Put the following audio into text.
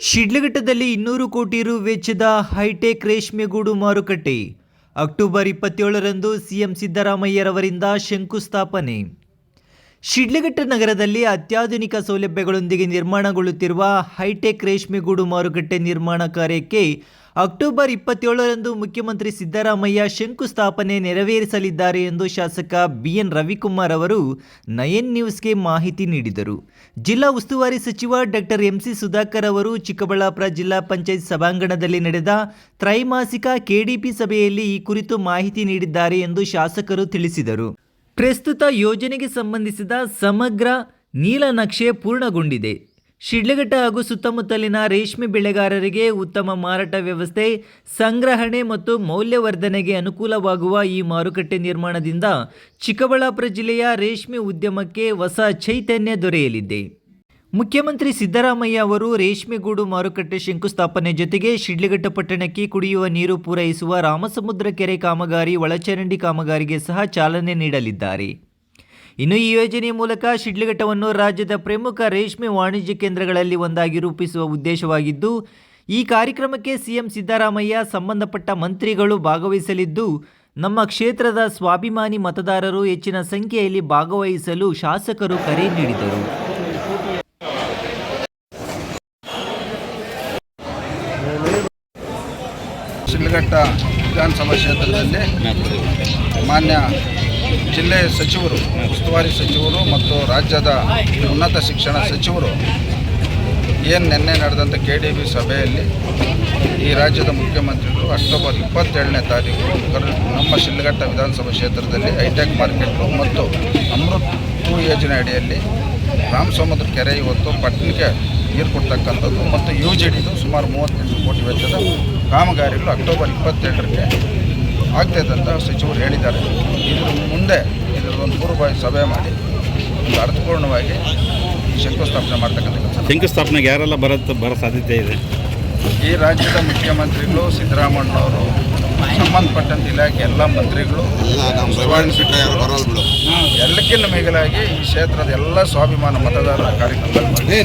ಶಿಡ್ಲಘಟ್ಟದಲ್ಲಿ ಇನ್ನೂರು ಕೋಟಿ ರು ವೆಚ್ಚದ ಹೈಟೆಕ್ ರೇಷ್ಮೆಗೂಡು ಮಾರುಕಟ್ಟೆ. ಅಕ್ಟೋಬರ್ ಇಪ್ಪತ್ತೇಳರಂದು ಸಿಎಂ ಸಿದ್ದರಾಮಯ್ಯರವರಿಂದ ಶಂಕುಸ್ಥಾಪನೆ. ಶಿಡ್ಲಘಟ್ಟ ನಗರದಲ್ಲಿ ಅತ್ಯಾಧುನಿಕ ಸೌಲಭ್ಯಗಳೊಂದಿಗೆ ನಿರ್ಮಾಣಗೊಳ್ಳುತ್ತಿರುವ ಹೈಟೆಕ್ ರೇಷ್ಮೆಗೂಡು ಮಾರುಕಟ್ಟೆ ನಿರ್ಮಾಣ ಕಾರ್ಯಕ್ಕೆ ಅಕ್ಟೋಬರ್ ಇಪ್ಪತ್ತೇಳರಂದು ಮುಖ್ಯಮಂತ್ರಿ ಸಿದ್ದರಾಮಯ್ಯ ಶಂಕುಸ್ಥಾಪನೆ ನೆರವೇರಿಸಲಿದ್ದಾರೆ ಎಂದು ಶಾಸಕ ಬಿಎನ್ ರವಿಕುಮಾರ್ ಅವರು ನಯನ್ ನ್ಯೂಸ್ಗೆ ಮಾಹಿತಿ ನೀಡಿದರು. ಜಿಲ್ಲಾ ಉಸ್ತುವಾರಿ ಸಚಿವ ಡಾಕ್ಟರ್ ಎಂಸಿ ಸುಧಾಕರ್ ಅವರು ಚಿಕ್ಕಬಳ್ಳಾಪುರ ಜಿಲ್ಲಾ ಪಂಚಾಯತ್ ಸಭಾಂಗಣದಲ್ಲಿ ನಡೆದ ತ್ರೈಮಾಸಿಕ ಕೆಡಿಪಿ ಸಭೆಯಲ್ಲಿ ಈ ಕುರಿತು ಮಾಹಿತಿ ನೀಡಿದ್ದಾರೆ ಎಂದು ಶಾಸಕರು ತಿಳಿಸಿದರು. ಪ್ರಸ್ತುತ ಯೋಜನೆಗೆ ಸಂಬಂಧಿಸಿದ ಸಮಗ್ರ ನೀಲನಕ್ಷೆ ಪೂರ್ಣಗೊಂಡಿದೆ. ಶಿಡ್ಲಘಟ್ಟ ಹಾಗೂ ಸುತ್ತಮುತ್ತಲಿನ ರೇಷ್ಮೆ ಬೆಳೆಗಾರರಿಗೆ ಉತ್ತಮ ಮಾರಾಟ ವ್ಯವಸ್ಥೆ, ಸಂಗ್ರಹಣೆ ಮತ್ತು ಮೌಲ್ಯವರ್ಧನೆಗೆ ಅನುಕೂಲವಾಗುವ ಈ ಮಾರುಕಟ್ಟೆ ನಿರ್ಮಾಣದಿಂದ ಚಿಕ್ಕಬಳ್ಳಾಪುರ ಜಿಲ್ಲೆಯ ರೇಷ್ಮೆ ಉದ್ಯಮಕ್ಕೆ ಹೊಸ ಚೈತನ್ಯ ದೊರೆಯಲಿದೆ. ಮುಖ್ಯಮಂತ್ರಿ ಸಿದ್ದರಾಮಯ್ಯ ಅವರು ರೇಷ್ಮೆಗೂಡು ಮಾರುಕಟ್ಟೆ ಶಂಕುಸ್ಥಾಪನೆ ಜೊತೆಗೆ ಶಿಡ್ಲಘಟ್ಟ ಪಟ್ಟಣಕ್ಕೆ ಕುಡಿಯುವ ನೀರು ಪೂರೈಸುವ ರಾಮಸಮುದ್ರ ಕೆರೆ ಕಾಮಗಾರಿ, ಒಳಚರಂಡಿ ಕಾಮಗಾರಿಗೆ ಸಹ ಚಾಲನೆ ನೀಡಲಿದ್ದಾರೆ. ಇನ್ನು ಈ ಯೋಜನೆಯ ಮೂಲಕ ಶಿಡ್ಲಘಟ್ಟವನ್ನು ರಾಜ್ಯದ ಪ್ರಮುಖ ರೇಷ್ಮೆ ವಾಣಿಜ್ಯ ಕೇಂದ್ರಗಳಲ್ಲಿ ಒಂದಾಗಿ ರೂಪಿಸುವ ಉದ್ದೇಶವಾಗಿದ್ದು, ಈ ಕಾರ್ಯಕ್ರಮಕ್ಕೆ ಸಿಎಂ ಸಿದ್ದರಾಮಯ್ಯ ಸಂಬಂಧಪಟ್ಟ ಮಂತ್ರಿಗಳು ಭಾಗವಹಿಸಲಿದ್ದು, ನಮ್ಮ ಕ್ಷೇತ್ರದ ಸ್ವಾಭಿಮಾನಿ ಮತದಾರರು ಹೆಚ್ಚಿನ ಸಂಖ್ಯೆಯಲ್ಲಿ ಭಾಗವಹಿಸಲು ಶಾಸಕರು ಕರೆ ನೀಡಿದರು. ಶಿಡ್ಲಘಟ್ಟ ವಿಧಾನಸಭಾ ಕ್ಷೇತ್ರದಲ್ಲಿ ಮಾನ್ಯ ಜಿಲ್ಲೆ ಸಚಿವರು, ಉಸ್ತುವಾರಿ ಸಚಿವರು ಮತ್ತು ರಾಜ್ಯದ ಉನ್ನತ ಶಿಕ್ಷಣ ಸಚಿವರು ಏನು ನಿನ್ನೆ ನಡೆದಂಥ ಕೆ ಡಿ ಬಿ ಸಭೆಯಲ್ಲಿ ಈ ರಾಜ್ಯದ ಮುಖ್ಯಮಂತ್ರಿಗಳು ಅಕ್ಟೋಬರ್ ಇಪ್ಪತ್ತೇಳನೇ ತಾರೀಕು ನಮ್ಮ ಶಿಡ್ಲಘಟ್ಟ ವಿಧಾನಸಭಾ ಕ್ಷೇತ್ರದಲ್ಲಿ ಹೈಟೆಕ್ ಮಾರ್ಕೆಟು ಮತ್ತು ಅಮೃತ್ ಟೂ ಯೋಜನೆ ಅಡಿಯಲ್ಲಿ ರಾಮಸಮುದ್ರ ಕೆರೆ ಇವತ್ತು ಪಟ್ಟಣಕ್ಕೆ ನೀರು ಕೊಡ್ತಕ್ಕಂಥದ್ದು ಮತ್ತು ಯು ಜಿ ಡಿದು ಸುಮಾರು ಮೂವತ್ತೆಂಟು ಕೋಟಿ ವೆಚ್ಚದ ಕಾಮಗಾರಿಗಳು ಅಕ್ಟೋಬರ್ ಇಪ್ಪತ್ತೆರಡಕ್ಕೆ ಆಗ್ತದೆ ಅಂತ ಸಚಿವರು ಹೇಳಿದ್ದಾರೆ. ಇದ್ರ ಮುಂದೆ ಇದರ ಒಂದು ಪೂರ್ವಭಾವಿ ಸಭೆ ಮಾಡಿ ಒಂದು ಅರ್ಥಪೂರ್ಣವಾಗಿ ಈ ಶಂಕುಸ್ಥಾಪನೆ ಮಾಡ್ತಕ್ಕಂಥ ಕೆಲಸ. ಶಂಕುಸ್ಥಾಪನೆಗೆ ಯಾರೆಲ್ಲ ಬರತ್ ಬರೋ ಸಾಧ್ಯತೆ ಇದೆ? ಈ ರಾಜ್ಯದ ಮುಖ್ಯಮಂತ್ರಿಗಳು ಸಿದ್ದರಾಮಣ್ಣವರು ಸಂಬಂಧಪಟ್ಟಂತ ಇಲಾಖೆ ಎಲ್ಲ ಮಂತ್ರಿಗಳು ಎಲ್ಲಕ್ಕಿಂತ ಮಿಗಿಲಾಗಿ ಈ ಕ್ಷೇತ್ರದ ಎಲ್ಲ ಸ್ವಾಭಿಮಾನ ಮತದಾರರ ಕಾರ್ಯಕ್ರಮದಲ್ಲಿ